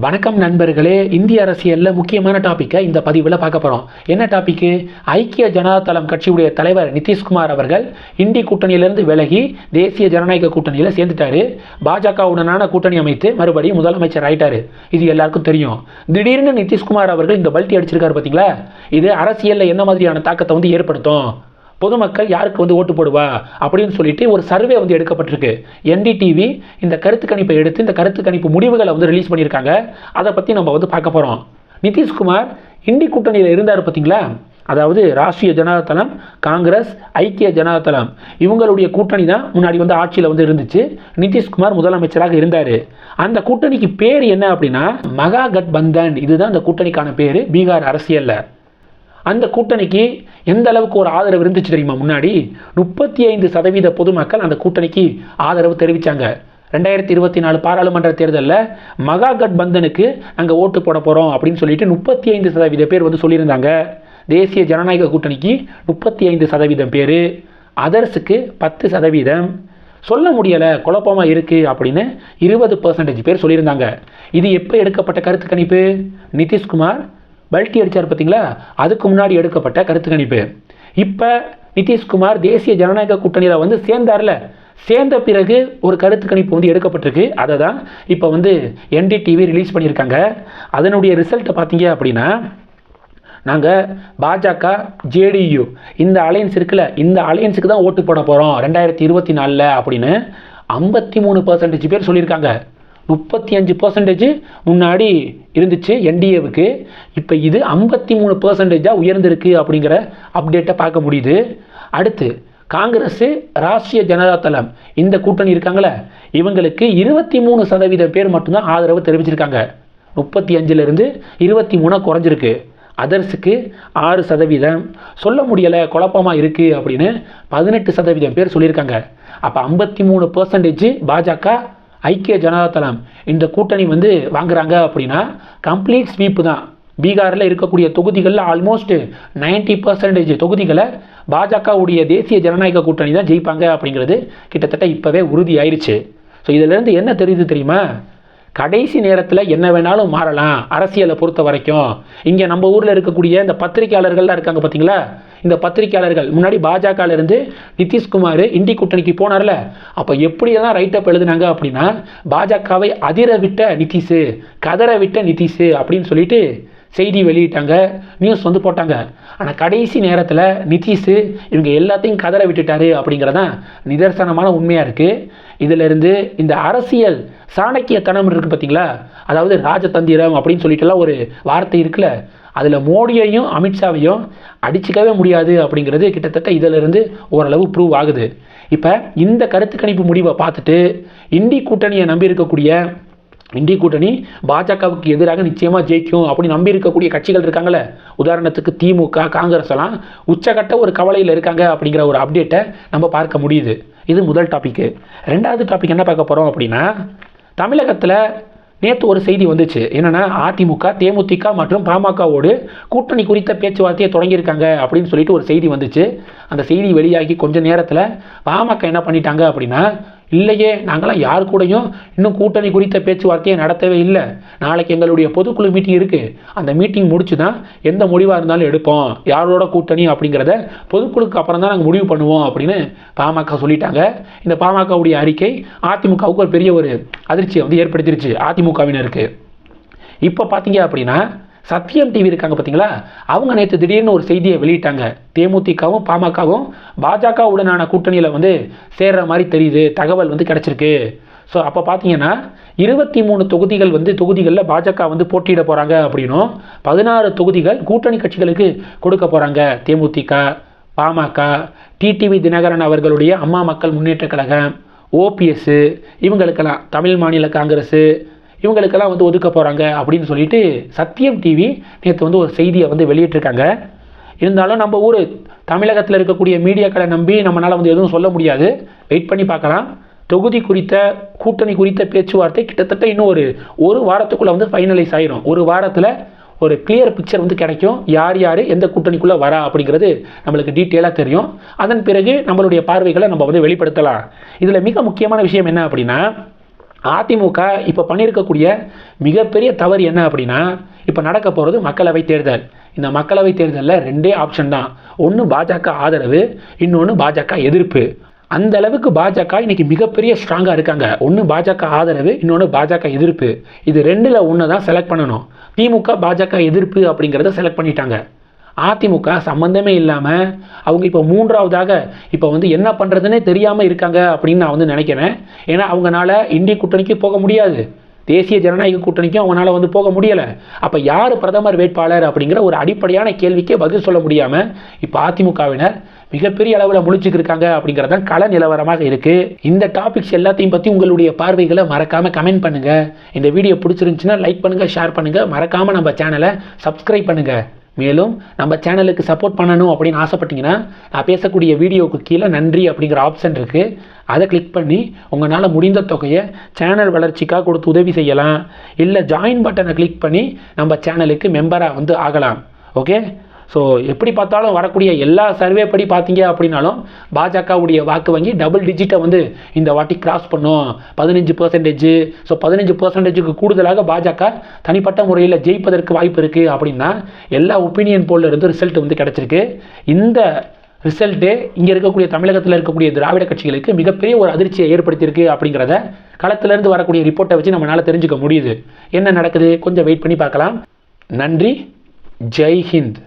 வணக்கம் நண்பர்களே இந்திய அரசியலில் முக்கியமான டாப்பிக்கை இந்த பதிவில் பார்க்க போகிறோம் என்ன டாப்பிக்கு ஐக்கிய ஜனதா தளம் கட்சியுடைய தலைவர் நிதிஷ்குமார் அவர்கள் இந்தி கூட்டணியிலிருந்து விலகி தேசிய ஜனநாயக கூட்டணியில் சேர்ந்துட்டாரு. பாஜகவுடனான கூட்டணி அமைத்து மறுபடியும் முதலமைச்சர் ஆயிட்டாரு. இது எல்லாருக்கும் தெரியும். திடீர்னு நிதிஷ்குமார் அவர்கள் இந்த பல்ட்டி அடிச்சிருக்காரு பார்த்தீங்களா இது அரசியலில் என்ன மாதிரியான தாக்கத்தை வந்து ஏற்படுத்தும்? பொதுமக்கள் யாருக்கு வந்து ஓட்டு போடுவா? அப்படின்னு சொல்லிட்டு ஒரு சர்வே வந்து எடுக்கப்பட்டிருக்கு. என்டிடிவி இந்த கருத்து கணிப்பை எடுத்து இந்த கருத்து கணிப்பு முடிவுகளை வந்து ரிலீஸ் பண்ணியிருக்காங்க. அதை பற்றி நம்ம வந்து பார்க்க போகிறோம் நிதிஷ்குமார் இந்தி கூட்டணியில் இருந்தார் பார்த்தீங்களா அதாவது ராஷ்ட்ரிய ஜனதாதளம் காங்கிரஸ் ஐக்கிய ஜனதாதளம் இவங்களுடைய கூட்டணி தான் முன்னாடி வந்து ஆட்சியில் வந்து இருந்துச்சு. நிதிஷ்குமார் முதலமைச்சராக இருந்தார். அந்த கூட்டணிக்கு பேர் என்ன அப்படின்னா மகா கட்பந்தன் இதுதான் அந்த கூட்டணிக்கான பேர். பீகார் அரசியலில். அந்த கூட்டணிக்கு எந்த அளவுக்கு ஒரு ஆதரவு இருந்துச்சு தெரியுமா முன்னாடி? முப்பத்தி ஐந்து சதவீத பொதுமக்கள் அந்த கூட்டணிக்கு ஆதரவு தெரிவித்தாங்க ரெண்டாயிரத்தி இருபத்தி நாலு பாராளுமன்ற தேர்தலில் மகா கட்பந்தனுக்கு நாங்கள் ஓட்டு போட போகிறோம் அப்படின்னு சொல்லிட்டு முப்பத்தி ஐந்து சதவீத பேர் வந்து சொல்லியிருந்தாங்க. தேசிய ஜனநாயக கூட்டணிக்கு முப்பத்தி ஐந்து சதவீதம் பேர். அதர்ஸுக்கு பத்து சதவீதம். சொல்ல முடியலை குழப்பமாக இருக்குது அப்படின்னு இருபது பர்சன்டேஜ் பேர் சொல்லியிருந்தாங்க. இது எப்போ எடுக்கப்பட்ட கருத்து கணிப்பு? நிதிஷ்குமார் பல்ட்டி அடித்தார் பார்த்தீங்களா அதுக்கு முன்னாடி எடுக்கப்பட்ட கருத்து கணிப்பு. இப்போ நிதிஷ்குமார் தேசிய ஜனநாயக கூட்டணியில் வந்து சேர்ந்தார்ல. சேர்ந்த பிறகு ஒரு கருத்து கணிப்பு வந்து எடுக்கப்பட்டிருக்கு. அதை தான் இப்போ வந்து என்டிடிவி ரிலீஸ் பண்ணியிருக்காங்க. அதனுடைய ரிசல்ட்டை பார்த்தீங்க அப்படின்னா நாங்கள் பாஜக ஜேடியு இந்த அலையன்ஸ் இருக்குல்ல இந்த அலையன்ஸுக்கு தான் ஓட்டு போட போகிறோம் ரெண்டாயிரத்தி இருபத்தி நாலில் அப்படின்னு ஐம்பத்தி மூணு பர்சன்டேஜ் பேர் சொல்லியிருக்காங்க. முப்பத்தி அஞ்சு பர்சன்டேஜ் முன்னாடி இருந்துச்சு என்டிஏவுக்கு இப்போ இது ஐம்பத்தி மூணு பர்சன்டேஜாக உயர்ந்திருக்கு அப்படிங்கிற அப்டேட்டை பார்க்க முடியுது. அடுத்து காங்கிரஸ் ராஷ்ட்ரிய ஜனதா தளம் இந்த கூட்டணி இருக்காங்களே இவங்களுக்கு இருபத்தி மூணு சதவீதம் பேர் மட்டும்தான் ஆதரவு தெரிவிச்சிருக்காங்க. முப்பத்தி அஞ்சுலேருந்து இருபத்தி மூணாக குறைஞ்சிருக்கு. அதர்ஸுக்கு ஆறு சதவீதம். சொல்ல முடியலை குழப்பமாக இருக்குது அப்படின்னு பதினெட்டு சதவீதம் பேர் சொல்லியிருக்காங்க. அப்போ ஐம்பத்தி மூணு பர்சன்டேஜ் பாஜக ஐக்கிய ஜனதா தளம் இந்த கூட்டணி வந்து வாங்குறாங்க அப்படின்னா கம்ப்ளீட் ஸ்வீப்பு தான். பீகாரில் இருக்கக்கூடிய தொகுதிகளில் ஆல்மோஸ்ட் நைன்டி பர்சன்டேஜ் தொகுதிகளை பாஜகவுடைய தேசிய ஜனநாயக கூட்டணி தான் ஜெயிப்பாங்க அப்படிங்கிறது கிட்டத்தட்ட இப்போவே உறுதி ஆயிடுச்சு ஸோ இதிலேருந்து என்ன தெரியுது தெரியுமா? கடைசி நேரத்தில் என்ன வேணாலும் மாறலாம். அரசியலை பொறுத்த வரைக்கும் இங்கே நம்ம ஊரில் இருக்கக்கூடிய இந்த பத்திரிகையாளர்கள்லாம் இருக்காங்க பார்த்தீங்களா இந்த பத்திரிகையாளர்கள். முன்னாடி பாஜகவில் இருந்து நிதிஷ்குமார் இண்டி கூட்டணிக்கு போனார்ல. அப்போ எப்படியெல்லாம் ரைட்டப் எழுதுனாங்க அப்படின்னா பாஜகவை அதிர விட்ட நிதிஷு கதற விட்ட நிதிஷு அப்படின்னு சொல்லிட்டு செய்தி வெளியிட்டாங்க நியூஸ் வந்து போட்டாங்க. ஆனால் கடைசி நேரத்தில் நிதிஷு இவங்க எல்லாத்தையும் கதற விட்டுட்டாரு அப்படிங்கிறதான் நிதர்சனமான உண்மையாக இருக்குது இதிலிருந்து இந்த அரசியல் சாணக்கியத்தனம் இருக்குது பார்த்தீங்களா அதாவது ராஜதந்திரம் அப்படின்னு சொல்லிட்டுலாம் ஒரு வார்த்தை இருக்குல்ல. அதில் மோடியையும் அமித்ஷாவையும் அடிச்சிக்கவே முடியாது அப்படிங்கிறது கிட்டத்தட்ட இதிலிருந்து ஓரளவு ப்ரூவ் ஆகுது. இப்போ இந்த கருத்து கணிப்பு முடிவை பார்த்துட்டு இந்தி கூட்டணியை நம்பி இருக்கக்கூடிய இந்திய கூட்டணி பாஜகவுக்கு எதிராக நிச்சயமாக ஜெயிக்கும் அப்படின்னு நம்பி இருக்கக்கூடிய கட்சிகள் இருக்காங்களே உதாரணத்துக்கு திமுக காங்கிரஸ் எல்லாம் உச்சகட்ட ஒரு கவலையில் இருக்காங்க அப்படிங்கிற ஒரு அப்டேட்டை நம்ம பார்க்க முடியுது. இது முதல் டாப்பிக்கு ரெண்டாவது டாபிக் என்ன பார்க்க போகிறோம் அப்படின்னா தமிழகத்தில் நேற்று ஒரு செய்தி வந்துச்சு. என்னென்னா அதிமுக தேமுதிக மற்றும் பாமகவோடு கூட்டணி குறித்த பேச்சுவார்த்தையை தொடங்கியிருக்காங்க அப்படின்னு சொல்லிட்டு ஒரு செய்தி வந்துச்சு. அந்த செய்தி வெளியாகி கொஞ்ச நேரத்தில் பாமக என்ன பண்ணிட்டாங்க அப்படின்னா இல்லையே நாங்களாம் யார் கூடயும் இன்னும் கூட்டணி குறித்த பேச்சுவார்த்தையை நடத்தவே இல்லை. நாளைக்கு எங்களுடைய பொதுக்குழு மீட்டிங் இருக்குது அந்த மீட்டிங் முடிச்சு தான் எந்த முடிவாக இருந்தாலும் எடுப்போம். யாரோட கூட்டணி அப்படிங்கிறத பொதுக்குழுக்கு அப்புறம் தான் நாங்கள் முடிவு பண்ணுவோம் அப்படின்னு பாமக சொல்லிட்டாங்க. இந்த பாமகவுடைய அறிக்கை அதிமுகவுக்கு ஒரு பெரிய ஒரு அதிர்ச்சியை வந்து ஏற்படுத்திருச்சு அதிமுகவினருக்கு. இப்போ பார்த்தீங்க அப்படின்னா சத்தியம் டிவி இருக்காங்க பார்த்தீங்களா? அவங்க நேற்று திடீர்னு ஒரு செய்தியை வெளியிட்டாங்க. தேமுதிகவும் பாமகவும் பாஜகவுடனான கூட்டணியில் வந்து சேர்ற மாதிரி தெரியுது. தகவல் வந்து கிடச்சிருக்கு. ஸோ அப்போ பார்த்தீங்கன்னா இருபத்தி மூணு தொகுதிகள் வந்து தொகுதிகளில் பாஜக வந்து போட்டியிட போகிறாங்க அப்படின்னும் பதினாறு தொகுதிகள் கூட்டணி கட்சிகளுக்கு கொடுக்க போகிறாங்க தேமுதிக பாமக டிடிவி தினகரன் அவர்களுடைய அம்மா மக்கள் முன்னேற்ற கழகம் ஓபிஎஸ்ஸு இவங்களுக்கெல்லாம் தமிழ் மாநில காங்கிரஸு இவங்களுக்கெல்லாம் வந்து ஒதுக்க போகிறாங்க அப்படின்னு சொல்லிட்டு சத்தியம் டிவி நேற்று வந்து ஒரு செய்தியை வந்து வெளியிட்டிருக்காங்க. இருந்தாலும் நம்ம ஊர் தமிழகத்தில் இருக்கக்கூடிய மீடியாக்களை நம்பி நம்மளால் வந்து எதுவும் சொல்ல முடியாது. வெயிட் பண்ணி பார்க்கலாம். தொகுதி குறித்த கூட்டணி குறித்த பேச்சுவார்த்தை கிட்டத்தட்ட இன்னும் ஒரு ஒரு வாரத்துக்குள்ளே வந்து ஃபைனலைஸ் ஆயிரும். ஒரு வாரத்தில் ஒரு கிளியர் பிக்சர் வந்து கிடைக்கும். யார் யார் எந்த கூட்டணிக்குள்ளே வரா அப்படிங்கிறது நம்மளுக்கு டீட்டெயிலாக தெரியும். அதன் பிறகு நம்மளுடைய பார்வைகளை நம்ம வந்து வெளிப்படுத்தலாம். இதில் மிக முக்கியமான விஷயம் என்ன அப்படின்னா அதிமுக இப்போ பண்ணியிருக்கக்கூடிய மிகப்பெரிய தவறு என்ன அப்படின்னா இப்போ நடக்க போகிறது மக்களவை தேர்தல். இந்த மக்களவை தேர்தலில் ரெண்டே ஆப்ஷன் தான். ஒன்று பாஜக ஆதரவு இன்னொன்று பாஜக எதிர்ப்பு. அந்த அளவுக்கு பாஜக இன்னைக்கு மிகப்பெரிய ஸ்ட்ராங்காக இருக்காங்க. ஒன்று பாஜக ஆதரவு இன்னொன்று பாஜக எதிர்ப்பு. இது ரெண்டில் ஒன்று தான் செலக்ட் பண்ணணும். திமுக பாஜக எதிர்ப்பு அப்படிங்கிறத செலக்ட் பண்ணிட்டாங்க. அதிமுக சம்மந்தமே இல்லாமல் அவங்க இப்போ மூன்றாவதாக இப்போ வந்து என்ன பண்ணுறதுனே தெரியாமல் இருக்காங்க அப்படின்னு நான் வந்து நினைக்கிறேன். ஏன்னா அவங்கனால இந்திய கூட்டணிக்கு போக முடியாது. தேசிய ஜனநாயக கூட்டணிக்கும் அவங்களால வந்து போக முடியலை. அப்போ யார் பிரதமர் வேட்பாளர் அப்படிங்கிற ஒரு அடிப்படையான கேள்விக்கே பதில் சொல்ல முடியாமல் இப்போ அதிமுகவினர் மிகப்பெரிய அளவில் முழிச்சுக்கிருக்காங்க அப்படிங்கிறது தான் கள நிலவரமாக இருக்குது இந்த டாபிக்ஸ் எல்லாத்தையும் பற்றி உங்களுடைய பார்வைகளை மறக்காமல் கமெண்ட் பண்ணுங்கள் இந்த வீடியோ பிடிச்சிருந்துச்சுன்னா லைக் பண்ணுங்கள் ஷேர் பண்ணுங்கள் மறக்காமல் நம்ம சேனலை சப்ஸ்கிரைப் பண்ணுங்கள் மேலும் நம்ம சேனலுக்கு சப்போர்ட் பண்ணணும் அப்படின்னு ஆசைப்பட்டீங்கன்னா நான் பேசக்கூடிய வீடியோவுக்கு கீழே நன்றி அப்படிங்கிற ஆப்ஷன் இருக்குது அதை கிளிக் பண்ணி உங்களால் முடிந்த தொகையை சேனல் வளர்ச்சிக்காக கொடுத்து உதவி செய்யலாம். இல்லை ஜாயின் பட்டனை கிளிக் பண்ணி நம்ம சேனலுக்கு மெம்பராக வந்து ஆகலாம். ஓகே ஸோ எப்படி பார்த்தாலும் வரக்கூடிய எல்லா சர்வே படி பார்த்தீங்க அப்படின்னாலும் பாஜகவுடைய வாக்கு வங்கி டபுள் டிஜிட்டை வந்து இந்த வாட்டி கிராஸ் பண்ணும். பதினஞ்சு பர்சன்டேஜ் ஸோ பதினஞ்சு பர்சன்டேஜுக்கு கூடுதலாக பாஜக தனிப்பட்ட முறையில் ஜெயிப்பதற்கு வாய்ப்பு இருக்குது அப்படின்னா எல்லா ஒப்பீனியன் போலில் இருந்து ரிசல்ட் வந்து கிடச்சிருக்கு. இந்த ரிசல்ட்டு இங்கே இருக்கக்கூடிய தமிழகத்தில் இருக்கக்கூடிய திராவிட கட்சிகளுக்கு மிகப்பெரிய ஒரு அதிர்ச்சியை ஏற்படுத்தியிருக்கு அப்படிங்கிறத களத்திலிருந்து வரக்கூடிய ரிப்போர்ட்டை வச்சு நம்மளால் தெரிஞ்சுக்க முடியுது. என்ன நடக்குது? கொஞ்சம் வெயிட் பண்ணி பார்க்கலாம். நன்றி. ஜெய் ஹிந்த்.